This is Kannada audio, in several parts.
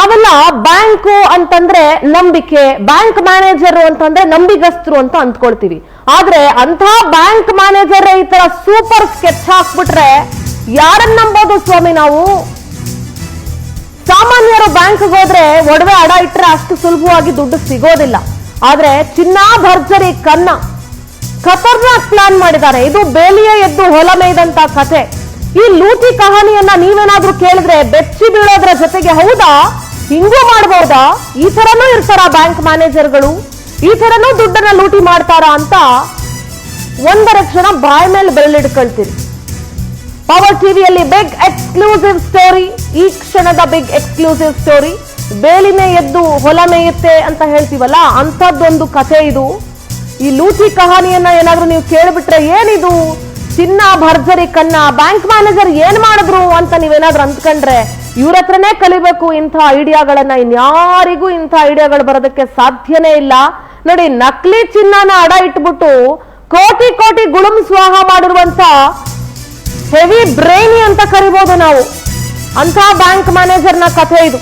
ನಾವೆಲ್ಲ ಬ್ಯಾಂಕು ಅಂತಂದ್ರೆ ನಂಬಿಕೆ, ಬ್ಯಾಂಕ್ ಮ್ಯಾನೇಜರ್ ಅಂತಂದ್ರೆ ನಂಬಿಗಸ್ತರು ಅಂತ ಅಂದ್ಕೊಳ್ತೀವಿ. ಆದ್ರೆ ಅಂತ ಬ್ಯಾಂಕ್ ಮ್ಯಾನೇಜರ್ ಈ ತರ ಸೂಪರ್ ಸ್ಕೆಚ್ ಹಾಕ್ಬಿಟ್ರೆ ಯಾರನ್ನ ನಂಬೋದು ಸ್ವಾಮಿ ನಾವು? ಸಾಮಾನ್ಯರು ಬ್ಯಾಂಕ್ ಹೋದ್ರೆ ಒಡವೆ ಅಡ ಇಟ್ರೆ ಅಷ್ಟು ಸುಲಭವಾಗಿ ದುಡ್ಡು ಸಿಗೋದಿಲ್ಲ. ಆದ್ರೆ ಚಿನ್ನ ಭರ್ಜರಿ ಕನ್ನ ಖತರ್ನಾಕ್ ಪ್ಲಾನ್ ಮಾಡಿದ್ದಾರೆ. ಇದು ಬೇಲಿಯ ಎದ್ದು ಹೊಲ ಮೇಯ್ದಂತ ಕಥೆ ಈ ಲೂಟಿ ಕಹಾನಿಯನ್ನ ನೀವೇನಾದ್ರೂ ಕೇಳಿದ್ರೆ ಬೆಚ್ಚಿ ಬೀಳೋದ್ರ ಜೊತೆಗೆ ಹೌದಾ? ಹಿಂಗೂ ಮಾಡ್ಬೋದಾ? ಈ ತರನೂ ಇರ್ತಾರ ಬ್ಯಾಂಕ್ ಮ್ಯಾನೇಜರ್ಗಳು ಈ ತರನೂ ದುಡ್ಡನ್ನ ಲೂಟಿ ಮಾಡ್ತಾರ ಅಂತ ಒಂದರ ಕ್ಷಣ ಬಾಯ್ ಮೇಲೆ ಬೆರಳಿಡ್ಕೊಳ್ತೀರಿ ಪವರ್ ಟಿವಿಯಲ್ಲಿ ಬಿಗ್ ಎಕ್ಸ್ಕ್ಲೂಸಿವ್ ಸ್ಟೋರಿ ಈ ಕ್ಷಣದ ಬಿಗ್ ಎಕ್ಸ್ಕ್ಲೂಸಿವ್ ಸ್ಟೋರಿ ಬೇಲಿನೇ ಎದ್ದು ಹೊಲ ಮೇಯುತ್ತೆ ಅಂತ ಹೇಳ್ತೀವಲ್ಲ, ಅಂಥದ್ದೊಂದು ಕಥೆ ಇದು. ಈ ಲೂಟಿ ಕಹಾನಿಯನ್ನ ಏನಾದ್ರೂ ನೀವು ಕೇಳಿಬಿಟ್ರೆ ಏನಿದು? ಚಿನ್ನ ಭರ್ಜರಿ ಕನ್ನ ಬ್ಯಾಂಕ್ ಮ್ಯಾನೇಜರ್ ಏನ್ ಮಾಡಿದ್ರು ಅಂತ ನೀವೇನಾದ್ರೂ ಅಂದ್ಕೊಂಡ್ರೆ ಇವ್ರ ಹತ್ರನೇ ಕಲಿಬೇಕು ಇಂಥ ಐಡಿಯಾಗಳನ್ನ. ಇನ್ಯಾರಿಗೂ ಇಂಥ ಐಡಿಯಾಗಳು ಬರೋದಕ್ಕೆ ಸಾಧ್ಯನೇ ಇಲ್ಲ. ನೋಡಿ, ನಕಲಿ ಚಿನ್ನನ ಅಡ ಇಟ್ಬಿಟ್ಟು ಕೋಟಿ ಕೋಟಿ ಗುಳುಂ ಸ್ವಾಹ ಮಾಡಿರುವಂತ ಹೆವಿ ಬ್ರೈನಿ ಅಂತ ಕರಿಬಹುದು ನಾವು. ಅಂತ ಬ್ಯಾಂಕ್ ಮ್ಯಾನೇಜರ್ನ ಕಥೆ ಇದು.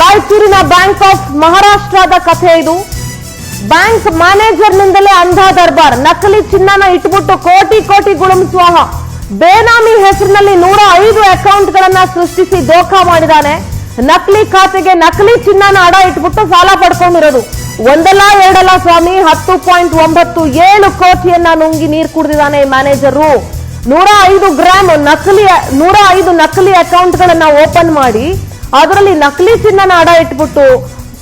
ರಾಯಚೂರಿನ ಬ್ಯಾಂಕ್ ಆಫ್ ಮಹಾರಾಷ್ಟ್ರದ ಕಥೆ ಇದು. ಬ್ಯಾಂಕ್ ಮ್ಯಾನೇಜರ್ನಿಂದಲೇ ಅಂಧ ದರ್ಬಾರ್. ನಕಲಿ ಚಿನ್ನನ ಇಟ್ಬಿಟ್ಟು ಕೋಟಿ ಕೋಟಿ ಗುಳುಂ ಸ್ವಾಹ. ಬೇನಾಮಿ ಹೆಸರಿನಲ್ಲಿ ನೂರ ಐದು ಅಕೌಂಟ್ಗಳನ್ನ ಸೃಷ್ಟಿಸಿ ದೋಖಾ ಮಾಡಿದಾನೆ. ನಕಲಿ ಖಾತೆಗೆ ನಕಲಿ ಚಿನ್ನನ ಅಡ ಇಟ್ಬಿಟ್ಟು ಸಾಲ ಪಡ್ಕೊಂಡಿರೋದು. ಒಂದಲ್ಲ, ಎರಡಲ್ಲ ಸ್ವಾಮಿ, ಹತ್ತು ಪಾಯಿಂಟ್ ಒಂಬತ್ತು ಏಳು ಕೋಟಿಯನ್ನ ನುಂಗಿ ನೀರು ಕುಡಿದಿದ್ದಾನೆ ಮ್ಯಾನೇಜರು. ನೂರ ಐದು ಗ್ರಾಮ್ ನಕಲಿ, ನೂರ ಐದು ನಕಲಿ ಅಕೌಂಟ್ಗಳನ್ನ ಓಪನ್ ಮಾಡಿ, ಅದರಲ್ಲಿ ನಕಲಿ ಚಿನ್ನನ ಅಡ ಇಟ್ಬಿಟ್ಟು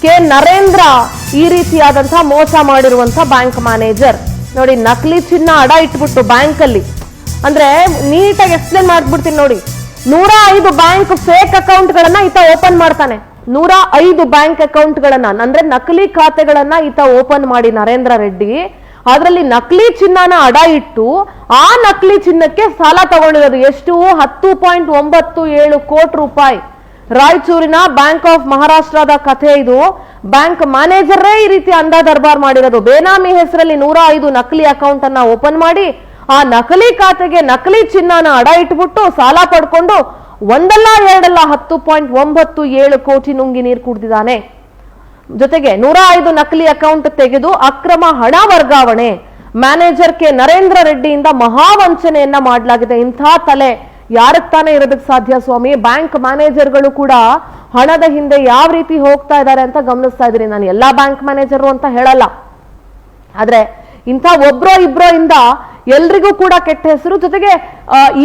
ಕೆ ನರೇಂದ್ರ ಈ ರೀತಿಯಾದಂತಹ ಮೋಸ ಮಾಡಿರುವಂತಹ ಬ್ಯಾಂಕ್ ಮ್ಯಾನೇಜರ್. ನೋಡಿ, ನಕಲಿ ಚಿನ್ನ ಅಡ ಇಟ್ಬಿಟ್ಟು ಬ್ಯಾಂಕ್ ಅಲ್ಲಿ ಅಂದ್ರೆ ನೀಟಾಗಿ ಎಕ್ಸ್ಪ್ಲೇನ್ ಮಾಡ್ಬಿಡ್ತೀನಿ ನೋಡಿ. ನೂರ ಐದು ಬ್ಯಾಂಕ್ ಫೇಕ್ ಅಕೌಂಟ್ಗಳನ್ನ ಈತ ಓಪನ್ ಮಾಡ್ತಾನೆ. ನೂರ ಐದು ಬ್ಯಾಂಕ್ ಅಕೌಂಟ್ಗಳನ್ನ ಅಂದ್ರೆ ನಕಲಿ ಖಾತೆಗಳನ್ನ ಈತ ಓಪನ್ ಮಾಡಿ ನರೇಂದ್ರ ರೆಡ್ಡಿ. ಅದರಲ್ಲಿ ನಕಲಿ ಚಿನ್ನನ ಅಡ ಇಟ್ಟು, ಆ ನಕಲಿ ಚಿನ್ನಕ್ಕೆ ಸಾಲ ತಗೊಂಡಿರೋದು ಎಷ್ಟು? ಹತ್ತು ಪಾಯಿಂಟ್ ಒಂಬತ್ತು ಏಳು ಕೋಟಿ ರೂಪಾಯಿ. ರಾಯಚೂರಿನ ಬ್ಯಾಂಕ್ ಆಫ್ ಮಹಾರಾಷ್ಟ್ರದ ಕಥೆ ಇದು. ಬ್ಯಾಂಕ್ ಮ್ಯಾನೇಜರೇ ಈ ರೀತಿ ಅಂದ ದರ್ಬಾರ್ ಮಾಡಿರೋದು. ಬೇನಾಮಿ ಹೆಸರಲ್ಲಿ ನೂರ ಐದು ನಕಲಿ ಅಕೌಂಟ್ ಅನ್ನ ಓಪನ್ ಮಾಡಿ ಆ ನಕಲಿ ಖಾತೆಗೆ ನಕಲಿ ಚಿನ್ನನ ಅಡ ಇಟ್ಬಿಟ್ಟು ಸಾಲ ಪಡ್ಕೊಂಡು ಒಂದಲ್ಲ ಎರಡಲ್ಲ ಹತ್ತು ಪಾಯಿಂಟ್ ಒಂಬತ್ತು ಏಳು ಕೋಟಿ ನುಂಗಿ ನೀರು ಕುಡಿದಿದ್ದಾನೆ. ಜೊತೆಗೆ ನೂರ ಐದು ನಕಲಿ ಅಕೌಂಟ್ ತೆಗೆದು ಅಕ್ರಮ ಹಣ ವರ್ಗಾವಣೆ ಮ್ಯಾನೇಜರ್ ಕೆ ನರೇಂದ್ರ ರೆಡ್ಡಿಯಿಂದ ಮಹಾವಂಚನೆಯನ್ನ ಮಾಡಲಾಗಿದೆ. ಇಂಥ ತಲೆ ಯಾರಕ್ ತಾನೇ ಇರೋದಕ್ಕೆ ಸಾಧ್ಯ ಸ್ವಾಮಿ? ಬ್ಯಾಂಕ್ ಮ್ಯಾನೇಜರ್ಗಳು ಕೂಡ ಹಣದ ಹಿಂದೆ ಯಾವ ರೀತಿ ಹೋಗ್ತಾ ಇದ್ದಾರೆ ಅಂತ ಗಮನಿಸ್ತಾ ಇದ್ದೀನಿ. ನಾನು ಎಲ್ಲಾ ಬ್ಯಾಂಕ್ ಮ್ಯಾನೇಜರು ಅಂತ ಹೇಳಲ್ಲ. ಆದ್ರೆ ಇಂಥ ಒಬ್ರೋ ಇಬ್ರೋ ಇಂದ ಎಲ್ರಿಗೂ ಕೂಡ ಕೆಟ್ಟ ಹೆಸರು. ಜೊತೆಗೆ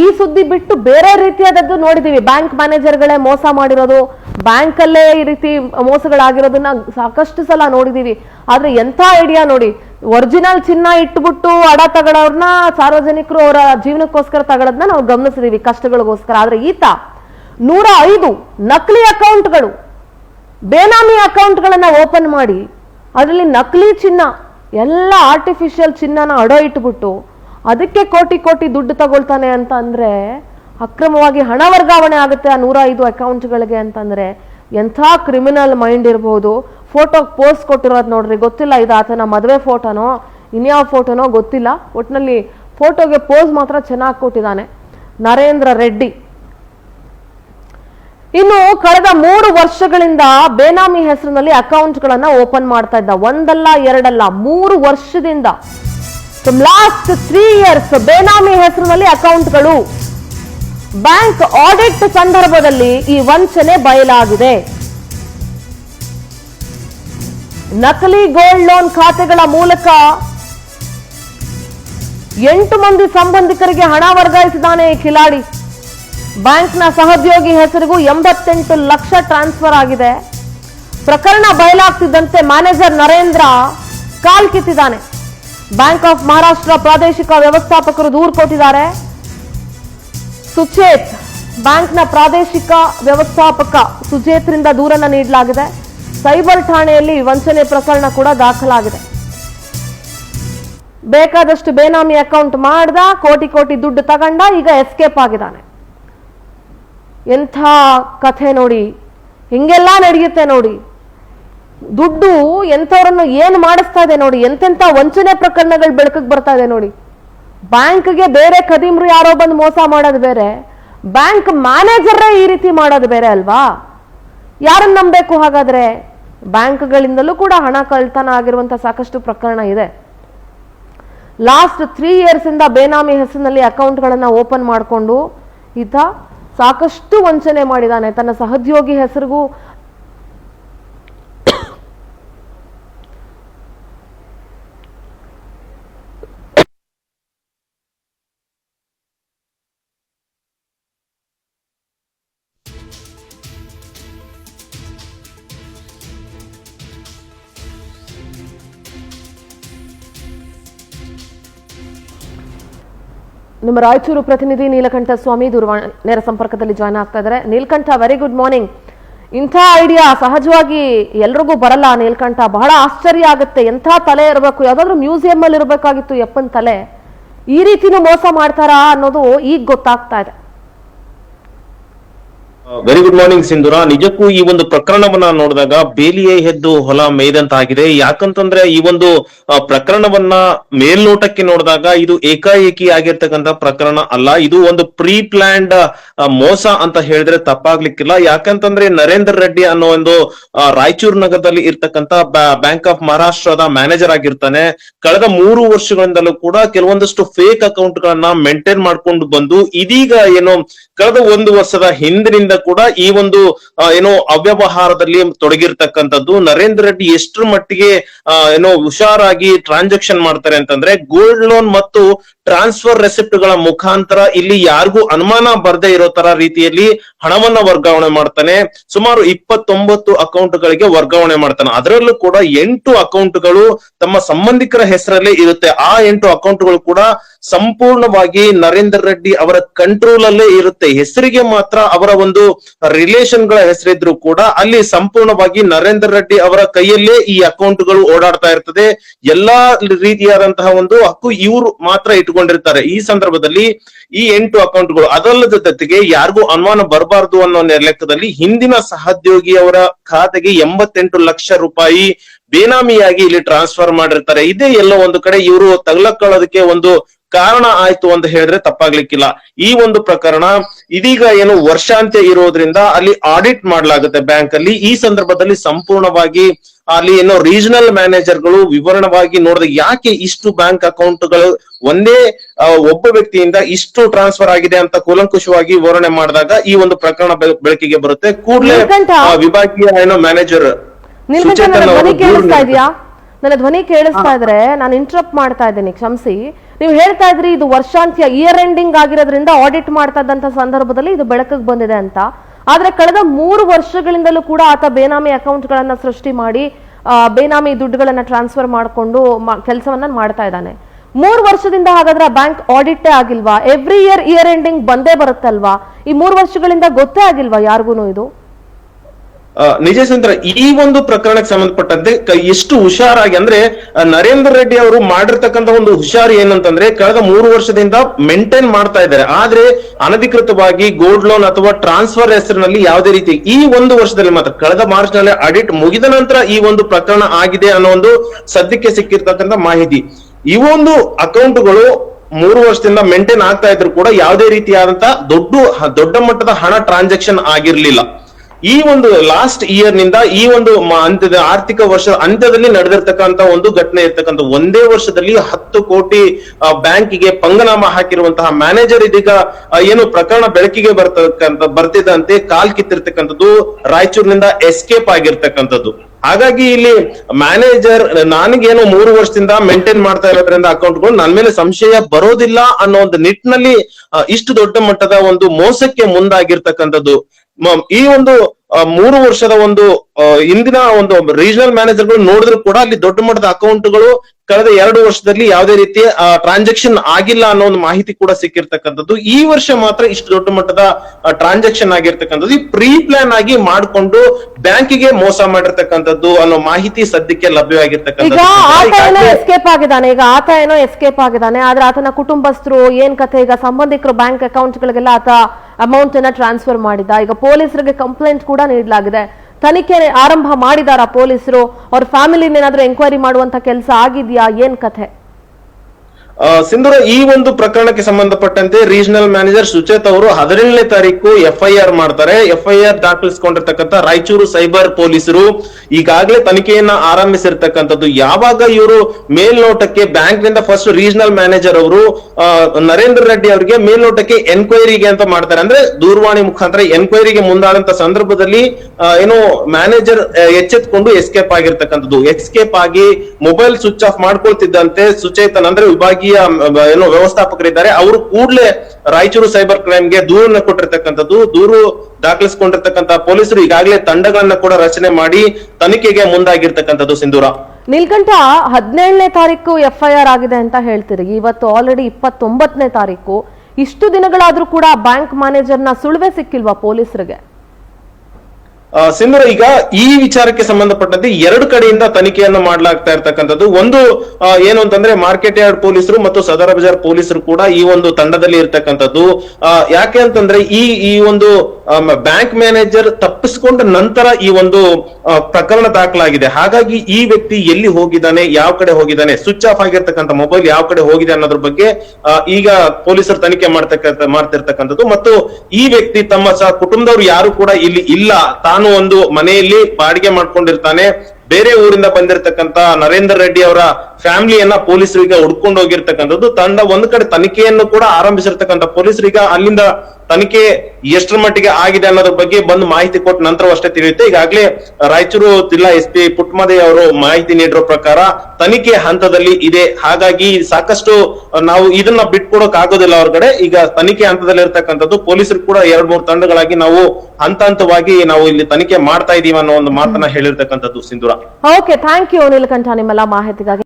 ಈ ಸುದ್ದಿ ಬಿಟ್ಟು ಬೇರೆ ರೀತಿಯಾದದ್ದು ನೋಡಿದೀವಿ. ಬ್ಯಾಂಕ್ ಮ್ಯಾನೇಜರ್ಗಳೇ ಮೋಸ ಮಾಡಿರೋದು ಬ್ಯಾಂಕ್ ಅಲ್ಲೇ ಈ ರೀತಿ ಮೋಸಗಳಾಗಿರೋದನ್ನ ಸಾಕಷ್ಟು ಸಲ ನೋಡಿದೀವಿ. ಆದ್ರೆ ಎಂಥ ಐಡಿಯಾ ನೋಡಿ, ಒರಿಜಿನಲ್ ಚಿನ್ನ ಇಟ್ಬಿಟ್ಟು ಅಡ ತಗೊಳ್ಳೋರ್ನ ಸಾರ್ವಜನಿಕರು ಅವರ ಜೀವನಕ್ಕೋಸ್ಕರ ತಗೊಳ್ಳೋದನ್ನ ನಾವು ಗಮನಿಸಿದೀವಿ, ಕಷ್ಟಗಳಿಗೋಸ್ಕರ. ಆದ್ರೆ ಈತ ನೂರ ಐದು ನಕಲಿ ಅಕೌಂಟ್ಗಳು, ಬೇನಾಮಿ ಅಕೌಂಟ್ಗಳನ್ನ ಓಪನ್ ಮಾಡಿ, ಅದರಲ್ಲಿ ನಕಲಿ ಚಿನ್ನ ಎಲ್ಲ ಆರ್ಟಿಫಿಷಿಯಲ್ ಚಿನ್ನನ ಅಡ ಇಟ್ಬಿಟ್ಟು ಅದಕ್ಕೆ ಕೋಟಿ ಕೋಟಿ ದುಡ್ಡು ತಗೊಳ್ತಾನೆ ಅಂತ ಅಂದರೆ ಅಕ್ರಮವಾಗಿ ಹಣ ವರ್ಗಾವಣೆ ಆಗುತ್ತೆ ಆ ನೂರ ಐದು ಅಕೌಂಟ್ಗಳಿಗೆ ಅಂತಂದ್ರೆ ಎಂಥ ಕ್ರಿಮಿನಲ್ ಮೈಂಡ್ ಇರ್ಬೋದು. ಫೋಟೋ ಪೋಸ್ಟ್ ಕೊಟ್ಟಿರೋದು ನೋಡ್ರಿ, ಗೊತ್ತಿಲ್ಲ ಇದು ಆತನ ಮದುವೆ ಫೋಟೋನೋ ಇನ್ಯಾವ ಫೋಟೋನೋ ಗೊತ್ತಿಲ್ಲ. ಒಟ್ಟಿನಲ್ಲಿ ಫೋಟೋಗೆ ಪೋಸ್ ಮಾತ್ರ ಚೆನ್ನಾಗಿ ಕೊಟ್ಟಿದ್ದಾನೆ. ನರೇಂದ್ರ ರೆಡ್ಡಿ. ಇನ್ನು ಕಳೆದ ಮೂರು ವರ್ಷಗಳಿಂದ ಬೇನಾಮಿ ಹೆಸರಿನಲ್ಲಿ ಅಕೌಂಟ್ಗಳನ್ನ ಓಪನ್ ಮಾಡ್ತಾ ಇದ್ದ. ಒಂದಲ್ಲ, ಎರಡಲ್ಲ, ಮೂರು ವರ್ಷದಿಂದ ಲಾಸ್ಟ್ ತ್ರೀ ಇಯರ್ಸ್ ಬೇನಾಮಿ ಹೆಸರಿನಲ್ಲಿ ಅಕೌಂಟ್ಗಳು ಬ್ಯಾಂಕ್ ಆಡಿಟ್ ಸಂದರ್ಭದಲ್ಲಿ ಈ ವಂಚನೆ ಬಯಲಾಗಿದೆ. ನಕಲಿ ಗೋಲ್ಡ್ ಲೋನ್ ಖಾತೆಗಳ ಮೂಲಕ ಎಂಟು ಮಂದಿ ಸಂಬಂಧಿಕರಿಗೆ ಹಣ ವರ್ಗಾಯಿಸಿದಾನೆ ಈ ಖಿಲಾಡಿ ಬ್ಯಾಂಕ್ನ ಸಹೋದ್ಯೋಗಿ ಹೆಸರಿಗೂ ಎಂಬತ್ತೆಂಟು ಲಕ್ಷ ಟ್ರಾನ್ಸ್ಫರ್ ಆಗಿದೆ. ಪ್ರಕರಣ ಬಯಲಾಗ್ತಿದ್ದಂತೆ ಮ್ಯಾನೇಜರ್ ನರೇಂದ್ರ ಕಾಲ್ ಕಿತ್ತಿದ್ದಾನೆ. ಬ್ಯಾಂಕ್ ಆಫ್ ಮಹಾರಾಷ್ಟ್ರ ಪ್ರಾದೇಶಿಕ ವ್ಯವಸ್ಥಾಪಕರು ದೂರು ಕೊಟ್ಟಿದ್ದಾರೆ. ಸುಚೇತ್, ಬ್ಯಾಂಕ್ನ ಪ್ರಾದೇಶಿಕ ವ್ಯವಸ್ಥಾಪಕ ಸುಚೇತ್ರಿಂದ ದೂರನ್ನು ನೀಡಲಾಗಿದೆ. ಸೈಬರ್ ಠಾಣೆಯಲ್ಲಿ ವಂಚನೆ ಪ್ರಕರಣ ಕೂಡ ದಾಖಲಾಗಿದೆ. ಬೇಕಾದಷ್ಟು ಬೇನಾಮಿ ಅಕೌಂಟ್ ಮಾಡ್ದ, ಕೋಟಿ ಕೋಟಿ ದುಡ್ಡು ತಗೊಂಡ, ಈಗ ಎಸ್ಕೇಪ್ ಆಗಿದ್ದಾನೆ. ಎಂಥ ಕಥೆ ನೋಡಿ, ಹಿಂಗೆಲ್ಲ ನಡೆಯುತ್ತೆ ನೋಡಿ. ದುಡ್ಡು ಎಂಥವ್ರನ್ನು ಏನ್ ಮಾಡಿಸ್ತಾ ಇದೆ ನೋಡಿ, ಎಂತೆಂಥ ವಂಚನೆ ಪ್ರಕರಣಗಳು ಬೆಳಕಿಗೆ ಬರ್ತಾ ಇದೆ ನೋಡಿ. ಬ್ಯಾಂಕ್ಗೆ ಬೇರೆ ಕದೀಮ್ರು ಯಾರೋ ಬಂದು ಮೋಸ ಮಾಡೋದು ಬೇರೆ. ಬ್ಯಾಂಕ್ ಮ್ಯಾನೇಜರೇ ಈ ರೀತಿ ಮಾಡೋದು ಬೇರೆ ಅಲ್ವಾ? ಯಾರನ್ನ ನಂಬಬೇಕು ಹಾಗಾದ್ರೆ? ಬ್ಯಾಂಕ್ಗಳಿಂದಲೂ ಕೂಡ ಹಣ ಕಳ್ತನ ಆಗಿರುವಂತ ಸಾಕಷ್ಟು ಪ್ರಕರಣ ಇದೆ. ಲಾಸ್ಟ್ ತ್ರೀ ಇಯರ್ಸ್ ಇಂದ ಬೇನಾಮಿ ಹೆಸರಿನಲ್ಲಿ ಅಕೌಂಟ್ಗಳನ್ನ ಓಪನ್ ಮಾಡಿಕೊಂಡು, ಈತ ಸಾಕಷ್ಟು ವಂಚನೆ ಮಾಡಿದಾನೆ. ತನ್ನ ಸಹೋದ್ಯೋಗಿ ಹೆಸರಿಗೂ ನಮ್ಮ ರಾಯಚೂರು ಪ್ರತಿನಿಧಿ ನೀಲಕಂಠ ಸ್ವಾಮಿ ದೂರವಾಣಿ ನೇರ ಸಂಪರ್ಕದಲ್ಲಿ ಜಾಯ್ನ್ ಆಗ್ತಾ ಇದ್ದಾರೆ. ನೀಲಕಂಠ ವೆರಿ ಗುಡ್ ಮಾರ್ನಿಂಗ್ ಇಂಥ ಐಡಿಯಾ ಸಹಜವಾಗಿ ಎಲ್ರಿಗೂ ಬರಲ್ಲ. ನೀಲಕಂಠ, ಬಹಳ ಆಶ್ಚರ್ಯ ಆಗುತ್ತೆ. ಎಂಥ ತಲೆ ಇರಬೇಕು? ಯಾವ್ದಾದ್ರು ಮ್ಯೂಸಿಯಂ ಅಲ್ಲಿ ಇರಬೇಕಾಗಿತ್ತು ಎಪ್ಪನ್ ತಲೆ. ಈ ರೀತಿನೂ ಮೋಸ ಮಾಡ್ತಾರಾ ಅನ್ನೋದು ಈಗ ಗೊತ್ತಾಗ್ತಾ ಇದೆ. ವೆರಿ ಗುಡ್ ಮಾರ್ನಿಂಗ್ ಸಿಂಧುರ ನಿಜಕ್ಕೂ ಈ ಒಂದು ಪ್ರಕರಣವನ್ನ ನೋಡಿದಾಗ ಬೇಲಿಯೇ ಹೆದ್ದು ಹೊಲ ಮೇಯ್ದಂತಾಗಿದೆ. ಯಾಕಂತಂದ್ರೆ ಈ ಒಂದು ಪ್ರಕರಣವನ್ನ ಮೇಲ್ನೋಟಕ್ಕೆ ನೋಡಿದಾಗ ಇದು ಏಕಾಏಕಿ ಆಗಿರ್ತಕ್ಕಂತ ಪ್ರಕರಣ ಅಲ್ಲ. ಇದು ಒಂದು ಪ್ರೀ ಪ್ಲಾನ್ಡ್ ಮೋಸ ಅಂತ ಹೇಳಿದ್ರೆ ತಪ್ಪಾಗ್ಲಿಕ್ಕಿಲ್ಲ. ಯಾಕಂತಂದ್ರೆ ನರೇಂದ್ರ ರೆಡ್ಡಿ ಅನ್ನೋ ಒಂದು ರಾಯಚೂರು ನಗರದಲ್ಲಿ ಇರ್ತಕ್ಕಂತ ಬ್ಯಾಂಕ್ ಆಫ್ ಮಹಾರಾಷ್ಟ್ರದ ಮ್ಯಾನೇಜರ್ ಆಗಿರ್ತಾನೆ. ಕಳೆದ ಮೂರು ವರ್ಷಗಳಿಂದಲೂ ಕೂಡ ಕೆಲವೊಂದಷ್ಟು ಫೇಕ್ ಅಕೌಂಟ್ ಗಳನ್ನ ಮೇಂಟೈನ್ ಮಾಡ್ಕೊಂಡು ಬಂದು ಇದೀಗ ಏನು ಕಳೆದ ಒಂದು ವರ್ಷದ ಹಿಂದಿನಿಂದ ಕೂಡ ಈ ಒಂದು ಏನೋ ಅವ್ಯವಹಾರದಲ್ಲಿ ತೊಡಗಿರ್ತಕ್ಕಂಥದ್ದು. ನರೇಂದ್ರ ರೆಡ್ಡಿ ಎಷ್ಟ್ರ ಮಟ್ಟಿಗೆ ಏನೋ ಹುಷಾರಾಗಿ ಟ್ರಾನ್ಸಾಕ್ಷನ್ ಮಾಡ್ತಾರೆ ಅಂತಂದ್ರೆ ಗೋಲ್ಡ್ ಲೋನ್ ಮತ್ತು ಟ್ರಾನ್ಸ್ಫರ್ ರೆಸಿಪ್ಟ್ಗಳ ಮುಖಾಂತರ ಇಲ್ಲಿ ಯಾರಿಗೂ ಅನುಮಾನ ಬರದೇ ಇರೋ ತರ ರೀತಿಯಲ್ಲಿ ಹಣವನ್ನ ವರ್ಗಾವಣೆ ಮಾಡ್ತಾನೆ. ಸುಮಾರು ಇಪ್ಪತ್ತೊಂಬತ್ತು ಅಕೌಂಟ್ ಗಳಿಗೆ ವರ್ಗಾವಣೆ ಮಾಡ್ತಾನೆ. ಅದರಲ್ಲೂ ಕೂಡ ಎಂಟು ಅಕೌಂಟ್ಗಳು ತಮ್ಮ ಸಂಬಂಧಿಕರ ಹೆಸರಲ್ಲೇ ಇರುತ್ತೆ. ಆ ಎಂಟು ಅಕೌಂಟ್ಗಳು ಕೂಡ ಸಂಪೂರ್ಣವಾಗಿ ನರೇಂದ್ರ ರೆಡ್ಡಿ ಅವರ ಕಂಟ್ರೋಲ್ ಅಲ್ಲೇ ಇರುತ್ತೆ. ಹೆಸರಿಗೆ ಮಾತ್ರ ಅವರ ಒಂದು ರಿಲೇಷನ್ಗಳ ಹೆಸರಿದ್ರು ಕೂಡ ಅಲ್ಲಿ ಸಂಪೂರ್ಣವಾಗಿ ನರೇಂದ್ರ ರೆಡ್ಡಿ ಅವರ ಕೈಯಲ್ಲೇ ಈ ಅಕೌಂಟ್ಗಳು ಓಡಾಡ್ತಾ ಇರ್ತದೆ. ಎಲ್ಲಾ ರೀತಿಯಾದಂತಹ ಒಂದು ಹಕ್ಕು ಇವರು ಮಾತ್ರ ಇಟ್ಕೊಂಡಿರ್ತಾರೆ ಈ ಸಂದರ್ಭದಲ್ಲಿ ಈ ಎಂಟು ಅಕೌಂಟ್ಗಳು ಅದಲ್ಲದ ಜೊತೆಗೆ ಯಾರಿಗೂ ಅನುಮಾನ ಬರಬಾರದು ಅನ್ನೋ ಲೆಕ್ಕದಲ್ಲಿ ಹಿಂದಿನ ಸಹೋದ್ಯೋಗಿ ಅವರ ಖಾತೆಗೆ ಎಂಬತ್ತೆಂಟು ಲಕ್ಷ ರೂಪಾಯಿ ಬೇನಾಮಿಯಾಗಿ ಇಲ್ಲಿ ಟ್ರಾನ್ಸ್ಫರ್ ಮಾಡಿರ್ತಾರೆ. ಇದೇ ಎಲ್ಲೋ ಒಂದು ಕಡೆ ಇವರು ತಗಲಕೊಳ್ಳೋದಕ್ಕೆ ಒಂದು ಕಾರಣ ಆಯ್ತು ಅಂತ ಹೇಳಿದ್ರೆ ತಪ್ಪಾಗ್ಲಿಕ್ಕಿಲ್ಲ. ಈ ಒಂದು ಪ್ರಕರಣ ಇದೀಗ ಏನು ವರ್ಷಾಂತ್ಯ ಇರೋದ್ರಿಂದ ಅಲ್ಲಿ ಆಡಿಟ್ ಮಾಡಲಾಗುತ್ತೆ ಬ್ಯಾಂಕ್ ಅಲ್ಲಿ. ಈ ಸಂದರ್ಭದಲ್ಲಿ ಸಂಪೂರ್ಣವಾಗಿ ಅಲ್ಲಿ ಏನೋ ರೀಜನಲ್ ಮ್ಯಾನೇಜರ್ಗಳು ವಿವರಣವಾಗಿ ನೋಡಿದ ಯಾಕೆ ಇಷ್ಟು ಬ್ಯಾಂಕ್ ಅಕೌಂಟ್ಗಳು ಒಂದೇ ಒಬ್ಬ ವ್ಯಕ್ತಿಯಿಂದ ಇಷ್ಟು ಟ್ರಾನ್ಸ್ಫರ್ ಆಗಿದೆ ಅಂತ ಕೂಲಂಕುಷವಾಗಿ ವಿವರಣೆ ಮಾಡಿದಾಗ ಈ ಒಂದು ಪ್ರಕರಣ ಬೆಳ- ಬೆಳಕಿಗೆ ಬರುತ್ತೆ. ಕೂಡಲೇ. ವಿಭಾಗೀಯ ಏನೋ ಮ್ಯಾನೇಜರ್ ನನ್ನ ಧ್ವನಿ ಕೇಳಿಸ್ತಾ ಇದೆಯಾ? ನನ್ನ ಧ್ವನಿ ಕೇಳಿಸ್ತಾ ಇದ್ರೆ ನಾನು ಇಂಟ್ರಪ್ಟ್ ಮಾಡ್ತಾ ಇದ್ದೀನಿ ಕ್ಷಮಿಸಿ. ನೀವು ಹೇಳ್ತಾ ಇದ್ರಿ ಇದು ವರ್ಷಾಂತ್ಯ ಇಯರ್ ಎಂಡಿಂಗ್ ಆಗಿರೋದ್ರಿಂದ ಆಡಿಟ್ ಮಾಡ್ತಾ ಇದ್ದಂತ ಸಂದರ್ಭದಲ್ಲಿ ಇದು ಬೆಳಕಿಗೆ ಬಂದಿದೆ ಅಂತ. ಆದ್ರೆ ಕಳೆದ ಮೂರು ವರ್ಷಗಳಿಂದಲೂ ಕೂಡ ಆತ ಬೇನಾಮಿ ಅಕೌಂಟ್ ಗಳನ್ನ ಸೃಷ್ಟಿ ಮಾಡಿ ಬೇನಾಮಿ ದುಡ್ಡುಗಳನ್ನ ಟ್ರಾನ್ಸ್ಫರ್ ಮಾಡಿಕೊಂಡು ಕೆಲಸವನ್ನ ಮಾಡ್ತಾ ಇದ್ದಾನೆ. ಮೂರು ವರ್ಷದಿಂದ ಹಾಗಾದ್ರೆ ಬ್ಯಾಂಕ್ ಆಡಿಟೇ ಆಗಿಲ್ವಾ? ಎವ್ರಿ ಇಯರ್ ಇಯರ್ ಎಂಡಿಂಗ್ ಬಂದೇ ಬರುತ್ತಲ್ವಾ? ಈ ಮೂರು ವರ್ಷಗಳಿಂದ ಗೊತ್ತೇ ಆಗಿಲ್ವಾ ಯಾರಿಗೂ ಇದು? ನಿಜ ಚಂದ್ರ ಈ ಒಂದು ಪ್ರಕರಣಕ್ಕೆ ಸಂಬಂಧಪಟ್ಟಂತೆ ಎಷ್ಟು ಹುಷಾರಾಗಿ ಅಂದ್ರೆ ನರೇಂದ್ರ ರೆಡ್ಡಿ ಅವರು ಮಾಡಿರ್ತಕ್ಕಂಥ ಒಂದು ಹುಷಾರು ಏನಂತಂದ್ರೆ, ಕಳೆದ ಮೂರು ವರ್ಷದಿಂದ ಮೇಂಟೈನ್ ಮಾಡ್ತಾ ಇದ್ದಾರೆ. ಆದ್ರೆ, ಅನಧಿಕೃತವಾಗಿ ಗೋಲ್ಡ್ ಲೋನ್ ಅಥವಾ ಟ್ರಾನ್ಸ್ಫರ್ ಹೆಸರಿನಲ್ಲಿ ಯಾವುದೇ ರೀತಿ, ಈ ಒಂದು ವರ್ಷದಲ್ಲಿ ಮಾತ್ರ, ಕಳೆದ ಮಾರ್ಚ್ನಲ್ಲಿ ಆಡಿಟ್ ಮುಗಿದ ನಂತರ ಈ ಒಂದು ಪ್ರಕರಣ ಆಗಿದೆ ಅನ್ನೋ ಒಂದು ಸದ್ಯಕ್ಕೆ ಸಿಕ್ಕಿರ್ತಕ್ಕಂಥ ಮಾಹಿತಿ. ಈ ಒಂದು ಅಕೌಂಟ್ಗಳು ಮೂರು ವರ್ಷದಿಂದ ಮೇಂಟೈನ್ ಆಗ್ತಾ ಇದ್ರು ಕೂಡ ಯಾವುದೇ ರೀತಿಯಾದಂತ ದೊಡ್ಡ ದೊಡ್ಡ ಮಟ್ಟದ ಹಣ ಟ್ರಾನ್ಸಾಕ್ಷನ್ ಆಗಿರ್ಲಿಲ್ಲ. ಈ ಒಂದು ಲಾಸ್ಟ್ ಇಯರ್ನಿಂದ ಈ ಒಂದು ಅಂತ್ಯದ ಆರ್ಥಿಕ ವರ್ಷದ ಅಂತ್ಯದಲ್ಲಿ ನಡೆದಿರ್ತಕ್ಕಂತ ಒಂದು ಘಟನೆ ಇರ್ತಕ್ಕಂಥ ಒಂದೇ ವರ್ಷದಲ್ಲಿ ಹತ್ತು ಕೋಟಿ ಬ್ಯಾಂಕಿಗೆ ಪಂಗನಾಮ ಹಾಕಿರುವಂತಹ ಮ್ಯಾನೇಜರ್ ಇದೀಗ ಏನು ಪ್ರಕರಣ ಬೆಳಕಿಗೆ ಬರ್ತಕ್ಕಂಥ ಬರ್ತಿದ್ದಂತೆ ಕಾಲ್ ಕಿತ್ತಿರ್ತಕ್ಕಂಥದ್ದು ರಾಯಚೂರಿನಿಂದ ಎಸ್ಕೇಪ್ ಆಗಿರ್ತಕ್ಕಂಥದ್ದು. ಹಾಗಾಗಿ ಇಲ್ಲಿ ಮ್ಯಾನೇಜರ್ ನನಗೇನು ಮೂರು ವರ್ಷದಿಂದ ಮೇಂಟೈನ್ ಮಾಡ್ತಾ ಇರೋದ್ರಿಂದ ಅಕೌಂಟ್ಗಳು ನನ್ನ ಮೇಲೆ ಸಂಶಯ ಬರೋದಿಲ್ಲ ಅನ್ನೋ ಒಂದು ನಿಟ್ಟಿನಲ್ಲಿ ಇಷ್ಟು ದೊಡ್ಡ ಮಟ್ಟದ ಒಂದು ಮೋಸಕ್ಕೆ ಮುಂದಾಗಿರ್ತಕ್ಕಂಥದ್ದು. ಈ ಒಂದು ಆ, ಮೂರು ವರ್ಷದ ಒಂದು ಇಂದಿನ ಹಿಂದಿನ ಒಂದು ರೀಜನಲ್ ಮ್ಯಾನೇಜರ್ಗಳು ನೋಡಿದ್ರು ಕೂಡ ಅಲ್ಲಿ ದೊಡ್ಡ ಮಟ್ಟದ ಅಕೌಂಟ್ಗಳು ಕಳೆದ ಎರಡು ವರ್ಷದಲ್ಲಿ ಯಾವುದೇ ರೀತಿಯ ಟ್ರಾನ್ಸಾಕ್ಷನ್ ಆಗಿಲ್ಲ ಅನ್ನೋ ಒಂದು ಮಾಹಿತಿ ಕೂಡ ಸಿಕ್ಕಿರ್ತಕ್ಕಂಥದ್ದು. ಈ ವರ್ಷ ಮಾತ್ರ ಇಷ್ಟು ದೊಡ್ಡ ಮಟ್ಟದ ಟ್ರಾನ್ಸಾಕ್ಷನ್ ಆಗಿರ್ತಕ್ಕಂಥದ್ದು. ಈ ಪ್ರೀ ಪ್ಲಾನ್ ಆಗಿ ಮಾಡಿಕೊಂಡು ಬ್ಯಾಂಕಿಗೆ ಮೋಸ ಮಾಡಿರ್ತಕ್ಕಂಥದ್ದು ಅನ್ನೋ ಮಾಹಿತಿ ಸದ್ಯಕ್ಕೆ ಲಭ್ಯವಾಗಿರ್ತಕ್ಕಂಥದ್ದು. ಆತ ಎಸ್ಕೇಪ್ ಆಗಿದ್ದಾನೆ ಈಗ ಆತ ಏನೋ ಎಸ್ಕೇಪ್ ಆಗಿದ್ದಾನೆ ಆದ್ರೆ ಆತನ ಕುಟುಂಬಸ್ಥರು ಏನ್ ಕಥೆ ಈಗ ಸಂಬಂಧಿಕರು ಬ್ಯಾಂಕ್ ಅಕೌಂಟ್ ಗಳಿಗೆಲ್ಲ ಆತ ಅಮೌಂಟ್ ಅನ್ನ ಟ್ರಾನ್ಸ್ಫರ್ ಮಾಡಿದ ಈಗ ಪೊಲೀಸರಿಗೆ ಕಂಪ್ಲೇಂಟ್ ಕೂಡ ನೀಡಲಾಗಿದೆ. ತನಿಖೆ ಆರಂಭ ಮಾಡಿದಾರ ಪೊಲೀಸರು? ಅವ್ರ ಫ್ಯಾಮಿಲಿನ ಏನಾದ್ರೂ ಎಂಕ್ವೈರಿ ಮಾಡುವಂತ ಕೆಲಸ ಆಗಿದೆಯಾ? ಏನ್ ಕಥೆ? ಸಿಂಧೂರ ಈ ಒಂದು ಪ್ರಕರಣಕ್ಕೆ ಸಂಬಂಧಪಟ್ಟಂತೆ ರೀಜನಲ್ ಮ್ಯಾನೇಜರ್ ಸುಚೇತ್ ಅವರು ಹದಿನೇಳನೇ ತಾರೀಕು ಎಫ್ಐಆರ್ ಮಾಡ್ತಾರೆ. ಎಫ್ಐಆರ್ ದಾಖಲಿಸಿಕೊಂಡಿರ್ತಕ್ಕಂಥ ರಾಯಚೂರು ಸೈಬರ್ ಪೊಲೀಸರು ಈಗಾಗಲೇ ತನಿಖೆಯನ್ನ ಆರಂಭಿಸಿರ್ತಕ್ಕಂಥದ್ದು. ಯಾವಾಗ ಇವರು ಮೇಲ್ನೋಟಕ್ಕೆ ಬ್ಯಾಂಕ್ನಿಂದ ಫಸ್ಟ್ ರೀಜನಲ್ ಮ್ಯಾನೇಜರ್ ಅವರು ನರೇಂದ್ರ ರೆಡ್ಡಿ ಅವರಿಗೆ ಮೇಲ್ನೋಟಕ್ಕೆ ಎನ್ಕ್ವೈರಿಗೆ ಅಂತ ಮಾಡ್ತಾರೆ. ಅಂದ್ರೆ ದೂರವಾಣಿ ಮುಖಾಂತರ ಎನ್ಕ್ವೈರಿಗೆ ಮುಂದಾದಂತ ಸಂದರ್ಭದಲ್ಲಿ ಏನು ಮ್ಯಾನೇಜರ್ ಎಚ್ಚೆತ್ಕೊಂಡು ಎಸ್ಕೇಪ್ ಆಗಿರ್ತಕ್ಕಂಥದ್ದು. ಎಸ್ಕೇಪ್ ಆಗಿ ಮೊಬೈಲ್ ಸ್ವಿಚ್ ಆಫ್ ಮಾಡ್ಕೊಳ್ತಿದ್ದಂತೆ ಸುಚೇತನ್, ಅಂದ್ರೆ ವಿಭಾಗೀಯ ಮ, ಏನು ವ್ಯವಸ್ಥಾಪಕರಿದ್ದಾರೆ ಅವರು ಕೂಡಲೇ ರಾಯಚೂರು ಸೈಬರ್ ಕ್ರೈಮ್ಗೆ ದೂರನ್ನ ಕೊಟ್ಟಿರ್ತಕ್ಕಂಥದ್ದು ದೂರು ದಾಖಲಿಸಿಕೊಂಡಿರ್ತಕ್ಕಂಥ ಪೊಲೀಸರು ಈಗಾಗಲೇ ತಂಡಗಳನ್ನ ಕೂಡ ರಚನೆ ಮಾಡಿ ತನಿಖೆಗೆ ಮುಂದಾಗಿರ್ತಕ್ಕಂಥದ್ದು ಸಿಂಧೂರ. ನೀಲ್ಕಂಠ ಹದಿನೇಳನೇ ತಾರೀಕು ಎಫ್ ಐ ಆರ್ ಆಗಿದೆ ಅಂತ ಹೇಳ್ತೀರಿ. ಇವತ್ತು ಆಲ್ರೆಡಿ ಇಪ್ಪತ್ತೊಂಬತ್ತನೇ ತಾರೀಕು. ಇಷ್ಟು ದಿನಗಳಾದ್ರೂ ಕೂಡ ಬ್ಯಾಂಕ್ ಮ್ಯಾನೇಜರ್ನ ಸುಳುವೆ ಸಿಕ್ಕಿಲ್ವಾ ಪೊಲೀಸರಿಗೆ? ಸಿಂಧೂರ ಈಗ ಈ ವಿಚಾರಕ್ಕೆ ಸಂಬಂಧಪಟ್ಟಂತೆ ಎರಡು ಕಡೆಯಿಂದ ತನಿಖೆಯನ್ನು ಮಾಡಲಾಗ್ತಾ ಇರ್ತಕ್ಕಂಥದ್ದು. ಒಂದು ಏನು ಅಂತಂದ್ರೆ ಮಾರ್ಕೆಟ್ ಯಾರ್ಡ್ ಪೊಲೀಸರು ಮತ್ತು ಸದರ ಬಜಾರ್ ಪೊಲೀಸರು ಕೂಡ ಈ ಒಂದು ತಂಡದಲ್ಲಿ ಇರ್ತಕ್ಕಂಥದ್ದು. ಯಾಕೆ ಅಂತಂದ್ರೆ ಈ ಈ ಒಂದು ಬ್ಯಾಂಕ್ ಮ್ಯಾನೇಜರ್ ತಪ್ಪಿಸಿಕೊಂಡ ನಂತರ ಈ ಒಂದು ಪ್ರಕರಣ ದಾಖಲಾಗಿದೆ. ಹಾಗಾಗಿ ಈ ವ್ಯಕ್ತಿ ಎಲ್ಲಿ ಹೋಗಿದ್ದಾನೆ, ಯಾವ ಕಡೆ ಹೋಗಿದ್ದಾನೆ, ಸ್ವಿಚ್ ಆಫ್ ಆಗಿರ್ತಕ್ಕಂಥ ಮೊಬೈಲ್ ಯಾವ ಕಡೆ ಹೋಗಿದೆ ಅನ್ನೋದ್ರ ಬಗ್ಗೆ ಈಗ ಪೊಲೀಸರು ತನಿಖೆ ಮಾಡ್ತಕ್ಕಂಥ ಮಾಡ್ತಿರ್ತಕ್ಕಂಥದ್ದು. ಮತ್ತು ಈ ವ್ಯಕ್ತಿ ತಮ್ಮ ಸಹ ಕುಟುಂಬದವರು ಯಾರು ಕೂಡ ಇಲ್ಲಿ ಇಲ್ಲ. ತಾನು ಒಂದು ಮನೆಯಲ್ಲಿ ಬಾಡಿಗೆ ಮಾಡ್ಕೊಂಡಿರ್ತಾನೆ. ಬೇರೆ ಊರಿಂದ ಬಂದಿರತಕ್ಕಂತ ನರೇಂದ್ರ ರೆಡ್ಡಿ ಅವರ ಫ್ಯಾಮಿಲಿಯನ್ನ ಪೊಲೀಸರಿಗೆ ಹುಡ್ಕೊಂಡು ಹೋಗಿರ್ತಕ್ಕಂಥದ್ದು, ತಂಡ ಒಂದ್ ಕಡೆ ತನಿಖೆಯನ್ನು ಕೂಡ ಆರಂಭಿಸಿರ್ತಕ್ಕಂಥ ಪೊಲೀಸರಿಗೆ ಅಲ್ಲಿಂದ ತನಿಖೆ ಎಷ್ಟರ ಮಟ್ಟಿಗೆ ಆಗಿದೆ ಅನ್ನೋದ್ರ ಬಗ್ಗೆ ಬಂದು ಮಾಹಿತಿ ಕೊಟ್ಟ ನಂತರ ಅಷ್ಟೇ ತಿಳಿಯುತ್ತೆ. ಈಗಾಗಲೇ ರಾಯಚೂರು ಜಿಲ್ಲಾ ಎಸ್ ಪಿ ಪುಟ್ಟಮದೇ ಅವರು ಮಾಹಿತಿ ನೀಡಿರೋ ಪ್ರಕಾರ ತನಿಖೆ ಹಂತದಲ್ಲಿ ಇದೆ. ಹಾಗಾಗಿ ಸಾಕಷ್ಟು ನಾವು ಇದನ್ನ ಬಿಟ್ಕೊಡಕ್ ಆಗೋದಿಲ್ಲ ಹೊರಗಡೆ ಈಗ ತನಿಖೆ ಹಂತದಲ್ಲಿ ಇರ್ತಕ್ಕಂಥದ್ದು ಪೊಲೀಸರು ಕೂಡ ಎರಡ್ ಮೂರು ತಂಡಗಳಾಗಿ ನಾವು ಹಂತ ಹಂತವಾಗಿ ನಾವು ಇಲ್ಲಿ ತನಿಖೆ ಮಾಡ್ತಾ ಇದೀವಿ ಅನ್ನೋ ಒಂದು ಮಾತನ್ನ ಹೇಳಿರ್ತಕ್ಕಂಥದ್ದು Sindhura. Okay thank you Neelakantha ನಿಮ್ಮೆಲ್ಲ ಮಾಹಿತಿಗಾಗಿ.